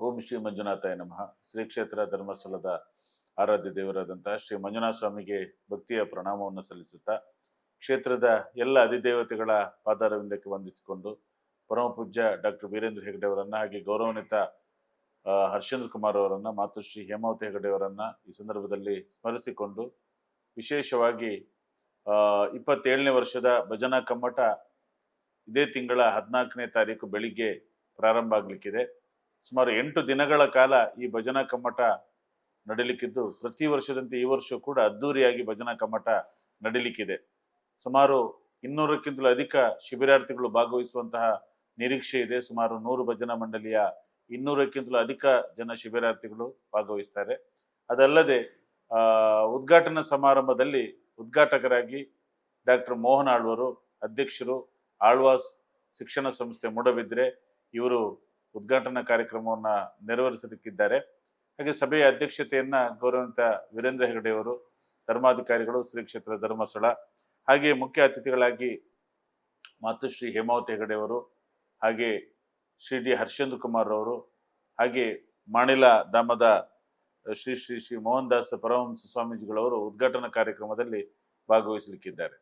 ಓಂ ಶ್ರೀ ಮಂಜುನಾಥಾಯ ನಮಃ. ಶ್ರೀ ಕ್ಷೇತ್ರ ಧರ್ಮಸ್ಥಳದ ಆರಾಧ್ಯ ದೇವರಾದಂತಹ ಶ್ರೀ ಮಂಜುನಾಥ ಸ್ವಾಮಿಗೆ ಭಕ್ತಿಯ ಪ್ರಣಾಮವನ್ನು ಸಲ್ಲಿಸುತ್ತಾ ಕ್ಷೇತ್ರದ ಎಲ್ಲ ಅಧಿದೇವತೆಗಳ ಪಾದಾರವಿಂದಕ್ಕೆ ವಂದಿಸಿಕೊಂಡು ಪರಮ ಪೂಜ್ಯ ಡಾಕ್ಟರ್ ವೀರೇಂದ್ರ ಹೆಗಡೆ ಅವರನ್ನ ಹಾಗೆ ಗೌರವಾನ್ವಿತ ಹರ್ಷೇಂದ್ರ ಕುಮಾರ್ ಅವರನ್ನ ಮಾತುಶ್ರೀ ಹೇಮಾವತಿ ಹೆಗಡೆ ಅವರನ್ನ ಈ ಸಂದರ್ಭದಲ್ಲಿ ಸ್ಮರಿಸಿಕೊಂಡು ವಿಶೇಷವಾಗಿ ಇಪ್ಪತ್ತೇಳನೇ ವರ್ಷದ ಭಜನಾ ಕಮ್ಮಟ ಇದೇ ತಿಂಗಳ ಹದಿನಾಲ್ಕನೇ ತಾರೀಕು ಬೆಳಿಗ್ಗೆ ಪ್ರಾರಂಭ ಆಗಲಿಕ್ಕಿದೆ. ಸುಮಾರು ಎಂಟು ದಿನಗಳ ಕಾಲ ಈ ಭಜನಾ ಕಮ್ಮಟ ನಡೀಲಿಕ್ಕಿದ್ದು. ಪ್ರತಿ ವರ್ಷದಂತೆ ಈ ವರ್ಷ ಕೂಡ ಅದ್ದೂರಿಯಾಗಿ ಭಜನಾ ಕಮ್ಮಟ ನಡೀಲಿಕ್ಕಿದೆ. ಸುಮಾರು ಇನ್ನೂರಕ್ಕಿಂತಲೂ ಅಧಿಕ ಶಿಬಿರಾರ್ಥಿಗಳು ಭಾಗವಹಿಸುವಂತಹ ನಿರೀಕ್ಷೆ ಇದೆ. ಸುಮಾರು ನೂರು ಭಜನಾ ಮಂಡಳಿಯ ಇನ್ನೂರಕ್ಕಿಂತಲೂ ಅಧಿಕ ಜನ ಶಿಬಿರಾರ್ಥಿಗಳು ಭಾಗವಹಿಸ್ತಾರೆ. ಅದಲ್ಲದೆ ಉದ್ಘಾಟನಾ ಸಮಾರಂಭದಲ್ಲಿ ಉದ್ಘಾಟಕರಾಗಿ ಡಾಕ್ಟರ್ ಮೋಹನ್ ಆಳ್ವರು, ಅಧ್ಯಕ್ಷರು ಆಳ್ವಾಸ್ ಶಿಕ್ಷಣ ಸಂಸ್ಥೆ ಮೂಡಬಿದ್ರೆ ಇವರು ಉದ್ಘಾಟನಾ ಕಾರ್ಯಕ್ರಮವನ್ನು ನೆರವೇರಿಸಲಿಕ್ಕಿದ್ದಾರೆ. ಹಾಗೆ ಸಭೆಯ ಅಧ್ಯಕ್ಷತೆಯನ್ನ ಗೌರವಂತ ವೀರೇಂದ್ರ ಹೆಗಡೆ ಅವರು, ಧರ್ಮಾಧಿಕಾರಿಗಳು, ಶ್ರೀ ಕ್ಷೇತ್ರ ಧರ್ಮಸ್ಥಳ, ಹಾಗೆ ಮುಖ್ಯ ಅತಿಥಿಗಳಾಗಿ ಮಾತುಶ್ರೀ ಹೇಮಾವತಿ ಹೆಗಡೆ ಅವರು, ಹಾಗೆ ಶ್ರೀ ಡಿ ಹರ್ಷೇಂದ್ರ ಕುಮಾರ್ ಅವರು, ಹಾಗೆ ಮಾಣಿಲ ಧಾಮದ ಶ್ರೀ ಶ್ರೀ ಶ್ರೀ ಮೋಹನ್ ದಾಸ್ ಪರಮಹಂಸ ಸ್ವಾಮೀಜಿಗಳವರು ಉದ್ಘಾಟನಾ ಕಾರ್ಯಕ್ರಮದಲ್ಲಿ ಭಾಗವಹಿಸಲಿಕ್ಕಿದ್ದಾರೆ.